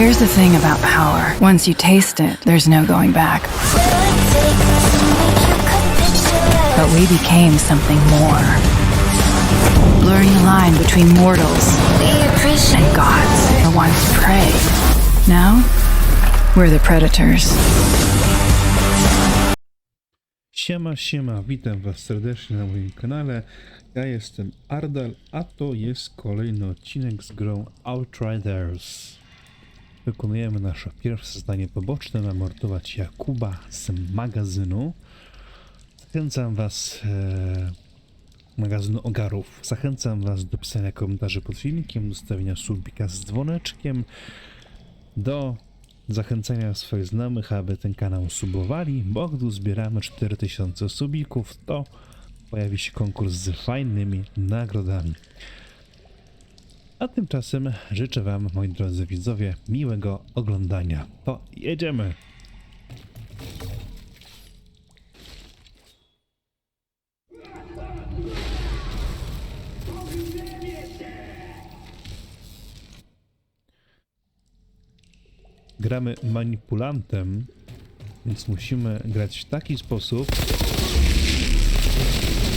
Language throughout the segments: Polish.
Here's the thing about power once you taste it, there's no going back. But we became something more. Blurring the line between mortals and gods, the ones prey. Now, we're the predators. Siema, siema, witam was serdecznie na moim kanale. Ja jestem Ardal, a to jest kolejny odcinek z grą Outriders. Wykonujemy nasze pierwsze zadanie poboczne, namordować Jakuba z magazynu. Zachęcam was, e, magazynu ogarów, zachęcam was do pisania komentarzy pod filmikiem, do stawienia subika z dzwoneczkiem, do zachęcania swoich znajomych, aby ten kanał subowali, bo gdy zbieramy 4000 subików, to pojawi się konkurs z fajnymi nagrodami. A tymczasem życzę Wam, moi drodzy widzowie, miłego oglądania. To jedziemy! gramy manipulantem, więc musimy grać w taki sposób,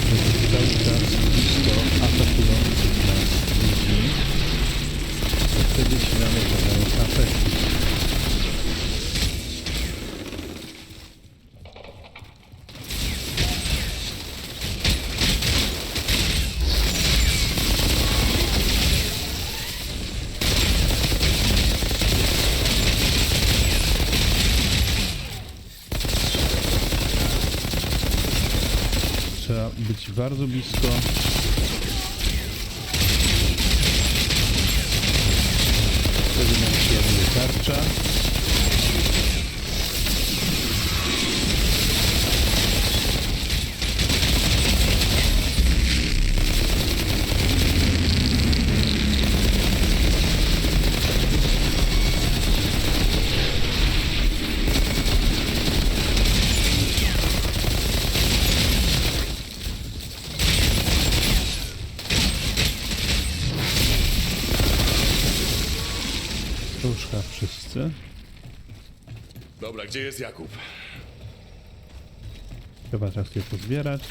żeby cały czas blisko atakujących nas ludzi, bo wtedy śmiano zadają efekty. Trzeba być bardzo blisko. Wtedy nam się ładuje tarcza. To już chyba wszyscy. Dobra, gdzie jest Jakub? Trzeba teraz je pozbierać.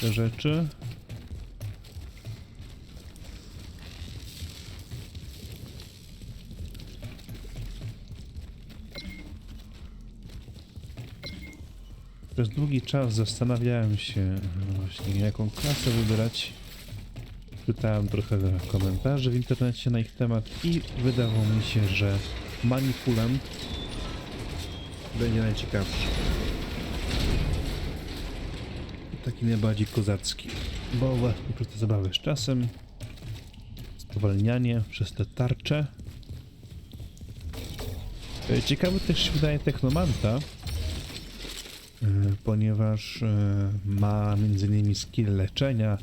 Te rzeczy. Przez długi czas zastanawiałem się e, właśnie jaką klasę wybrać. Czytałem trochę komentarzy w internecie na ich temat i wydawało mi się, że manipulant będzie najciekawszy. Taki najbardziej kozacki. Bo właśnie przez te zabawy z czasem, spowalnianie przez te tarcze. E, Ciekawy też się wydaje Technomanta, e, ponieważ e, ma m.in. skill leczenia,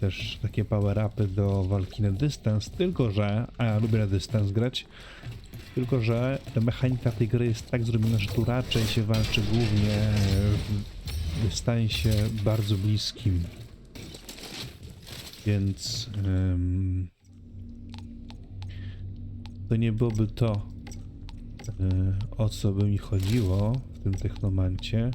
też takie power-upy do walki na dystans, tylko że, a ja lubię na dystans grać, tylko że mechanika tej gry jest tak zrobiona, że tu raczej się walczy głównie w dystansie bardzo bliskim. Więc em, to nie byłoby to, e, o co by mi chodziło w tym technomancie.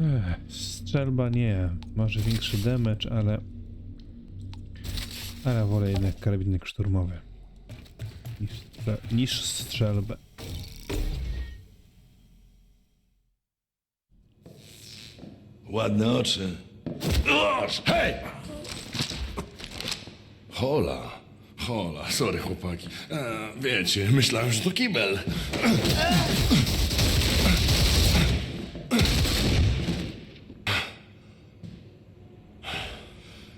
Ech, strzelba nie, może większy damage, ale ale wolę jednak karabinek szturmowy niż, strze- niż strzelbę. Ładne oczy. Oż, hej! Hola. Hola, sorry chłopaki. E, wiecie, myślałem, że to kibel.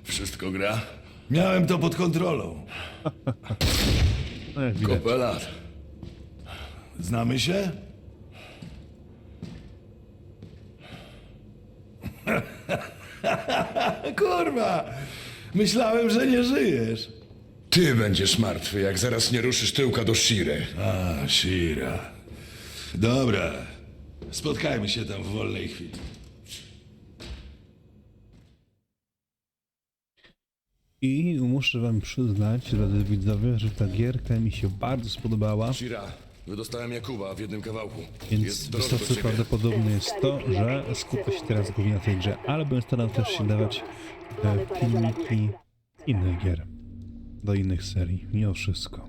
Wszystko gra? Miałem to pod kontrolą. No jak widać. Kopę lat. Znamy się? Kurwa! Myślałem, że nie żyjesz. Ty będziesz martwy, jak zaraz nie ruszysz tyłka do Shiry. A, Shira. Dobra. Spotkajmy się tam w wolnej chwili. I muszę wam przyznać, drodzy widzowie, że ta gierka mi się bardzo spodobała, Shira, wydostałem Jakuba w jednym kawałku. więc jest w drodze do wysoce ciebie. prawdopodobne jest to, że skupię się teraz głównie na tej grze, ale będę starał też się dawać e, filmiki innych gier, do innych serii, mimo wszystko.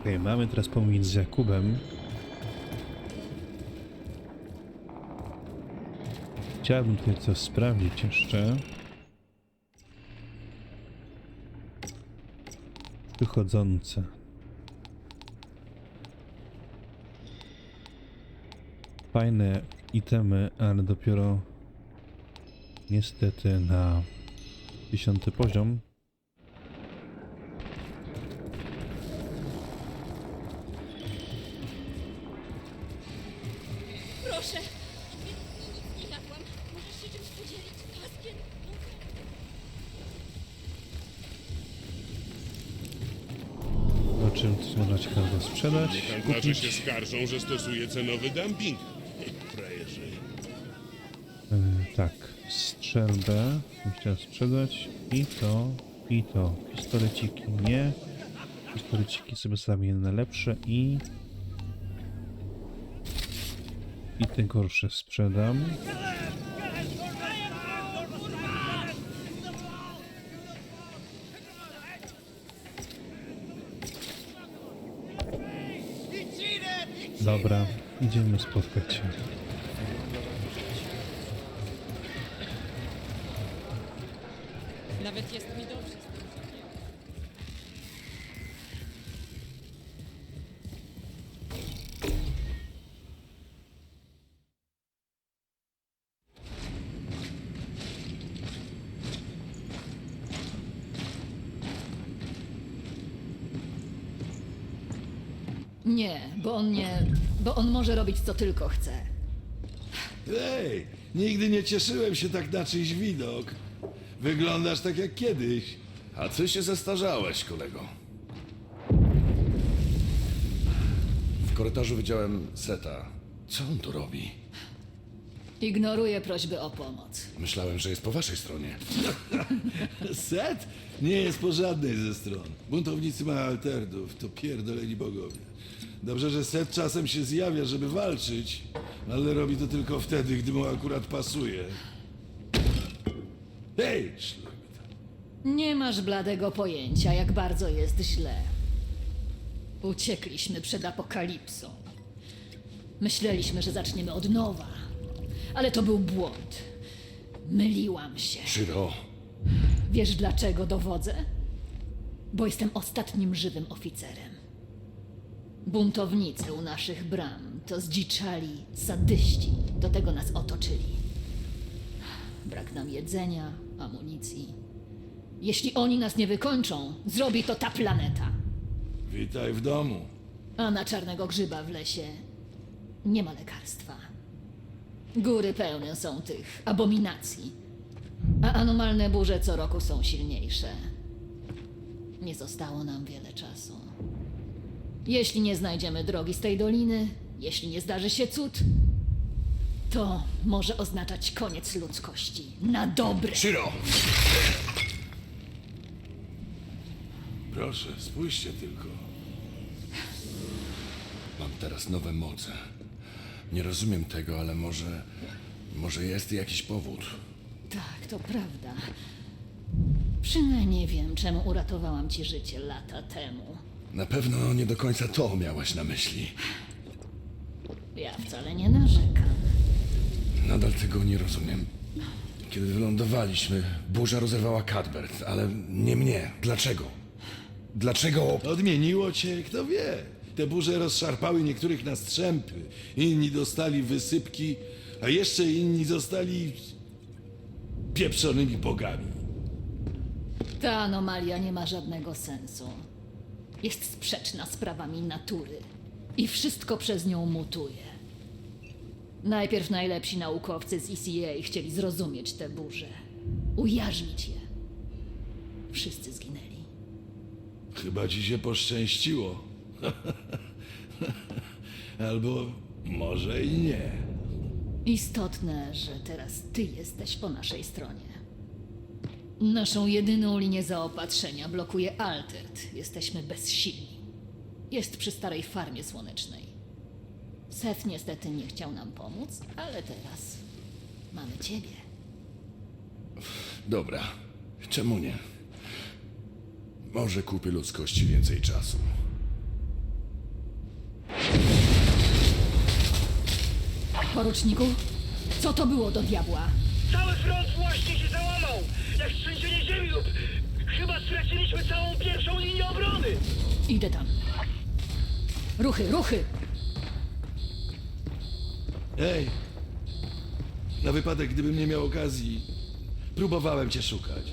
Okej, mamy teraz pomówić z Jakubem. Chciałbym tutaj coś sprawdzić jeszcze. Wychodzące. Fajne itemy, ale dopiero niestety na dziesiąty poziom. Sprzedać, Handlarze się skarżą, że stosuje cenowy dumping. Frajerzy. Tak, strzelbę bym chciał sprzedać i to, i to. Pistoleciki nie. Pistoleciki sobie sami lepsze i... I te gorsze sprzedam. Dobra, idziemy spotkać się. Nie, bo on nie. Bo on może robić co tylko chce. Ej, nigdy nie cieszyłem się tak na czyjś widok. Wyglądasz tak jak kiedyś. A ty się zestarzałeś, kolego. W korytarzu widziałem Seta. Co on tu robi? Ignoruje prośby o pomoc. Myślałem, że jest po waszej stronie. Set nie jest po żadnej ze stron. Buntownicy mają alterdów, to pierdoleni bogowie. Dobrze, że Set czasem się zjawia, żeby walczyć, ale robi to tylko wtedy, gdy mu akurat pasuje. Hej, szlak. Nie masz bladego pojęcia, jak bardzo jest źle. Uciekliśmy przed apokalipsą. Myśleliśmy, że zaczniemy od nowa, ale to był błąd. Myliłam się. Shiro, Wiesz dlaczego dowodzę? Bo jestem ostatnim żywym oficerem. Buntownicy u naszych bram to zdziczali sadyści. Do tego nas otoczyli. Brak nam jedzenia, amunicji. Jeśli oni nas nie wykończą, zrobi to ta planeta. Witaj w domu. A na czarnego grzyba w lesie nie ma lekarstwa. Góry pełne są tych abominacji, a anomalne burze co roku są silniejsze. Nie zostało nam wiele czasu. Jeśli nie znajdziemy drogi z tej doliny, jeśli nie zdarzy się cud, to może oznaczać koniec ludzkości. Na dobre. Shiro! Proszę, spójrzcie tylko. Mam teraz nowe moce. Nie rozumiem tego, ale może... Może jest jakiś powód. Tak, to prawda. Przynajmniej wiem, czemu uratowałam ci życie lata temu. Na pewno nie do końca to miałaś na myśli. Ja wcale nie narzekam. Nadal tego nie rozumiem. Kiedy wylądowaliśmy, burza rozerwała Cadbert, ale nie mnie. Dlaczego? Dlaczego? Odmieniło cię, kto wie. Te burze rozszarpały niektórych na strzępy, inni dostali wysypki, a jeszcze inni zostali pieprzonymi bogami. Ta anomalia nie ma żadnego sensu. Jest sprzeczna z prawami natury i wszystko przez nią mutuje. Najpierw najlepsi naukowcy z ECA chcieli zrozumieć te burze, ujarzmić je. Wszyscy zginęli. Chyba ci się poszczęściło. Albo może i nie. Istotne, że teraz ty jesteś po naszej stronie. Naszą jedyną linię zaopatrzenia blokuje Altert. Jesteśmy bezsilni. Jest przy starej farmie słonecznej. Seth niestety nie chciał nam pomóc, ale teraz mamy ciebie. Dobra, czemu nie? Może kupię ludzkości więcej czasu. Poruczniku, co to było do diabła? Cały front właśnie się załamał! Jak trzęsienie ziemi lub... Chyba straciliśmy całą pierwszą linię obrony! Idę tam. Ruchy, ruchy! Ej! Na wypadek, gdybym nie miał okazji, próbowałem cię szukać.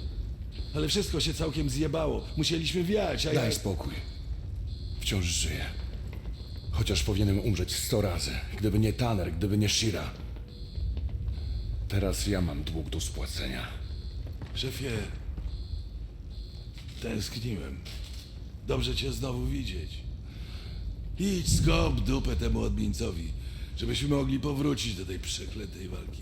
Ale wszystko się całkiem zjebało. Musieliśmy wiać, a ja... Daj spokój. Wciąż żyję. Chociaż powinienem umrzeć sto razy. Gdyby nie Tanner, gdyby nie Shira. Teraz ja mam dług do spłacenia. Szefie, tęskniłem. Dobrze cię znowu widzieć. Idź skop dupę temu odmieńcowi, żebyśmy mogli powrócić do tej przeklętej walki.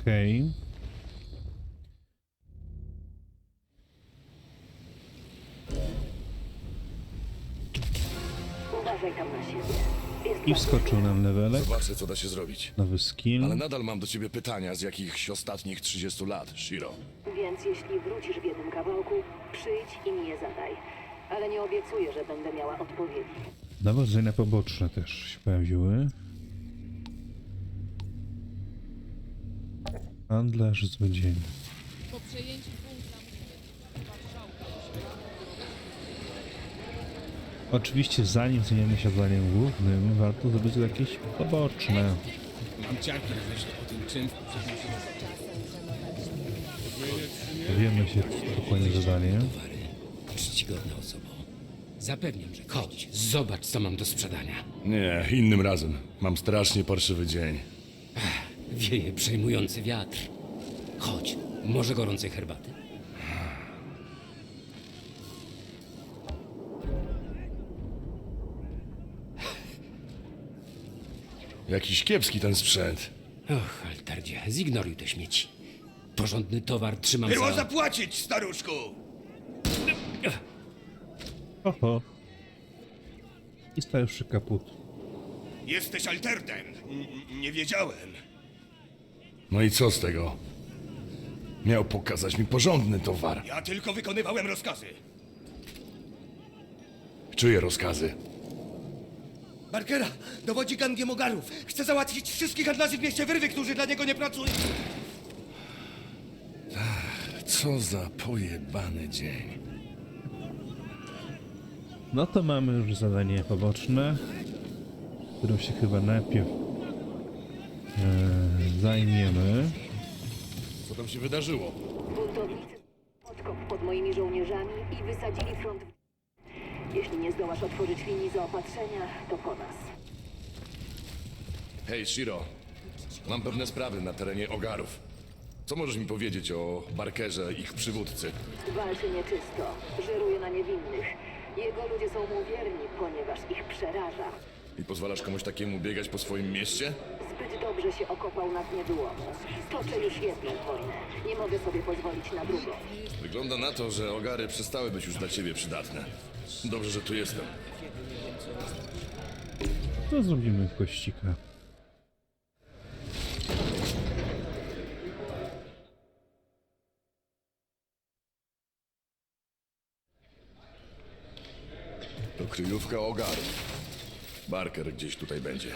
Okej. I wskoczył nam levelek, Zobaczę, co da się zrobić. nowy skill. Ale nadal mam do ciebie pytania z jakichś ostatnich 30 lat, Shiro. Więc jeśli wrócisz w jednym kawałku, przyjdź i mi je zadaj. Ale nie obiecuję, że będę miała odpowiedzi. Nawodzenia poboczne też się pojawiły. Handlarz z dzień. Po przejęciu musimy Oczywiście zanim zajmiemy się zadaniem głównym, warto zrobić jakieś poboczne. Mam ciarki leśne po tym czym Wiemy się spokojnie zadanie. czcigodna osoba. Zapewniam, że chodź, zobacz, co mam do sprzedania. Nie, innym razem. Mam strasznie parszywy dzień. Wieje przejmujący wiatr. Chodź, może gorącej herbaty? Jakiś kiepski ten sprzęt. Och, Altardzie, zignoruj te śmieci. Porządny towar trzymam Było za... zapłacić, staruszku! Oho. I stajuszy kaput. Jesteś alterdem. N- nie wiedziałem. No i co z tego? Miał pokazać mi porządny towar. Ja tylko wykonywałem rozkazy. Czyje rozkazy? Barkera dowodzi gangiem ogarów. Chce załatwić wszystkich handlarzy w mieście wyrwy, którzy dla niego nie pracują. Co za pojebany dzień. No to mamy już zadanie poboczne, którym się chyba najpierw e, zajmiemy. Co tam się wydarzyło? Buntownicy podkop pod moimi żołnierzami i wysadzili front w... Jeśli nie zdołasz otworzyć linii zaopatrzenia, to po nas. Hej, Shiro. Mam pewne sprawy na terenie Ogarów. Co możesz mi powiedzieć o Barkerze, ich przywódcy? Walczy nieczysto, żeruje na niewinnych. Jego ludzie są mu wierni, ponieważ ich przeraża. I pozwalasz komuś takiemu biegać po swoim mieście? Zbyt dobrze się okopał na dnie wyłomu. Toczę już jedną wojnę. Nie mogę sobie pozwolić na drugą. Wygląda na to, że Ogary przestały być już dla ciebie przydatne. Dobrze, że tu jestem. To zrobimy kościka. To kryjówka Ogarów. Barker gdzieś tutaj będzie.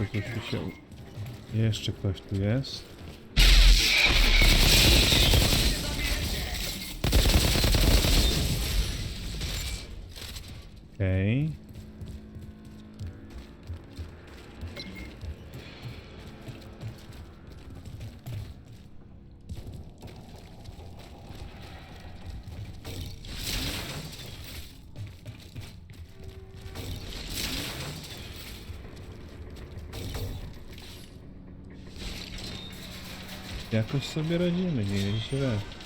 Jeszcze ktoś tu się... Jeszcze ktoś tu jest. Okej. Jakoś sobie radzimy, nie jest źle. Oni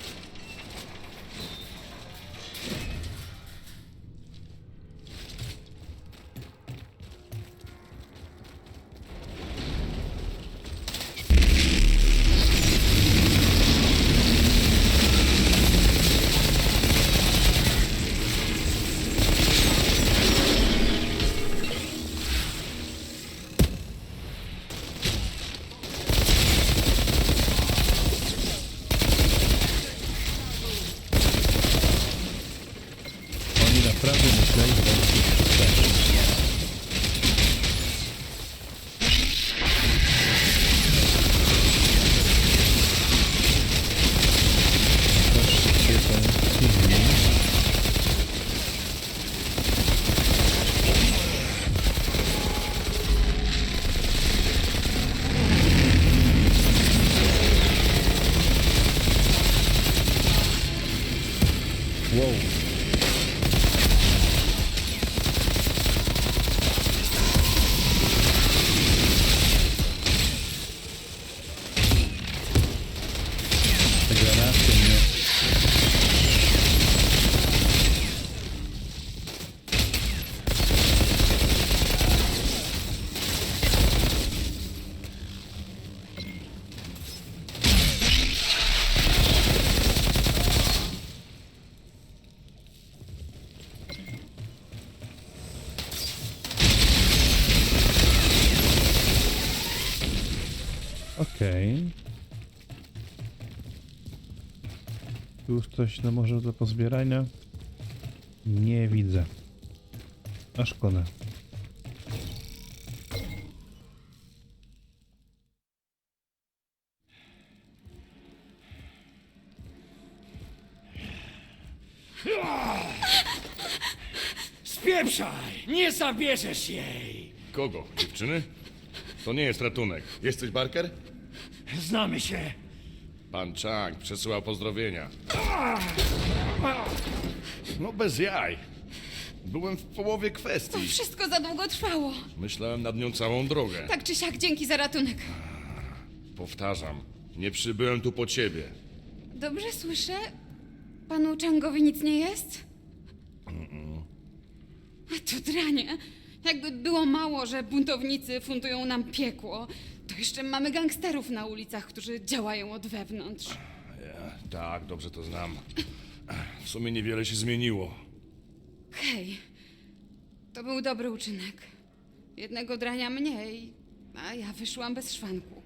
Tu już coś no może do pozbierania? Nie widzę. A szkoda. Spieprzaj! Nie zabierzesz jej! Kogo? Dziewczyny? To nie jest ratunek. Jesteś Barker? Znamy się. Pan Chang przesyłał pozdrowienia. No bez jaj. Byłem w połowie kwestii. Wszystko za długo trwało. Myślałem nad nią całą drogę. Tak czy siak, dzięki za ratunek. Powtarzam, nie przybyłem tu po ciebie. Dobrze słyszę? Panu Changowi nic nie jest? A to dranie. Jakby było mało, że buntownicy fundują nam piekło, to jeszcze mamy gangsterów na ulicach, którzy działają od wewnątrz. Tak, dobrze to znam. W sumie niewiele się zmieniło. Hej, to był dobry uczynek. Jednego drania mniej, a ja wyszłam bez szwanku.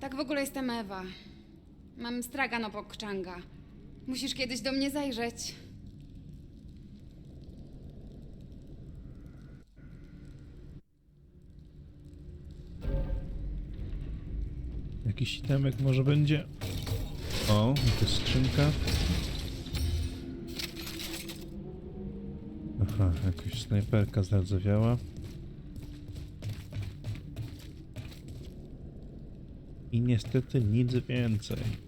Tak w ogóle jestem Ewa. Mam stragan obok Changa. Musisz kiedyś do mnie zajrzeć. Jakiś itemek może będzie? O, to jest skrzynka. Aha, jakaś snajperka zardzewiała. I niestety nic więcej.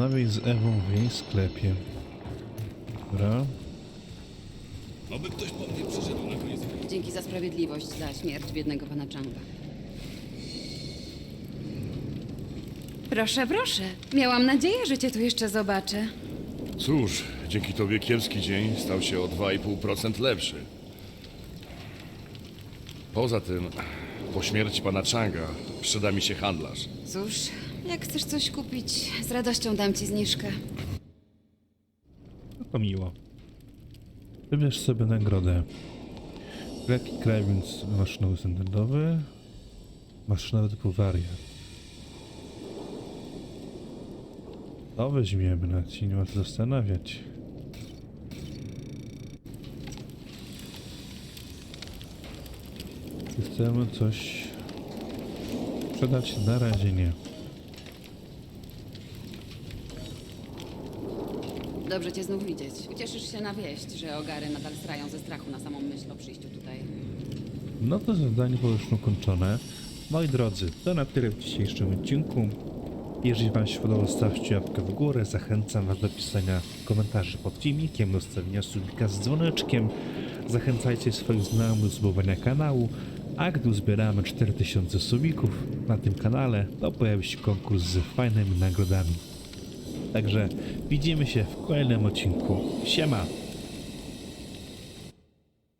Rozmawiaj z Ewą w jej sklepie. Dobra. Oby ktoś po mnie przyszedł na koniec. Dzięki za sprawiedliwość, za śmierć biednego pana Changa. Proszę, proszę. Miałam nadzieję, że cię tu jeszcze zobaczę. Cóż, dzięki tobie kiepski dzień stał się o 2,5% lepszy. Poza tym, po śmierci pana Changa przyda mi się handlarz. Cóż, jak chcesz coś kupić, z radością dam ci zniżkę. No to miło. Wybierz sobie nagrodę. Lekki krawędź maszynowy standardowy. Maszynowy typu wariat. To weźmiemy, nawet się nie ma co zastanawiać. Czy chcemy coś sprzedać? Na razie nie. Dobrze cię znów widzieć. Ucieszysz się na wieść, że ogary nadal strają ze strachu na samą myśl o przyjściu tutaj. No to zadanie było już ukończone. Moi drodzy, to na tyle w dzisiejszym odcinku. Jeżeli Wam się podobało, stawcie łapkę w górę. Zachęcam Was do pisania komentarzy pod filmikiem, do stawienia subika z dzwoneczkiem. Zachęcajcie swoich znajomych do subowania kanału. A gdy uzbieramy 4000 subików na tym kanale, to pojawi się konkurs z fajnymi nagrodami. Także widzimy się w kolejnym odcinku. Siema!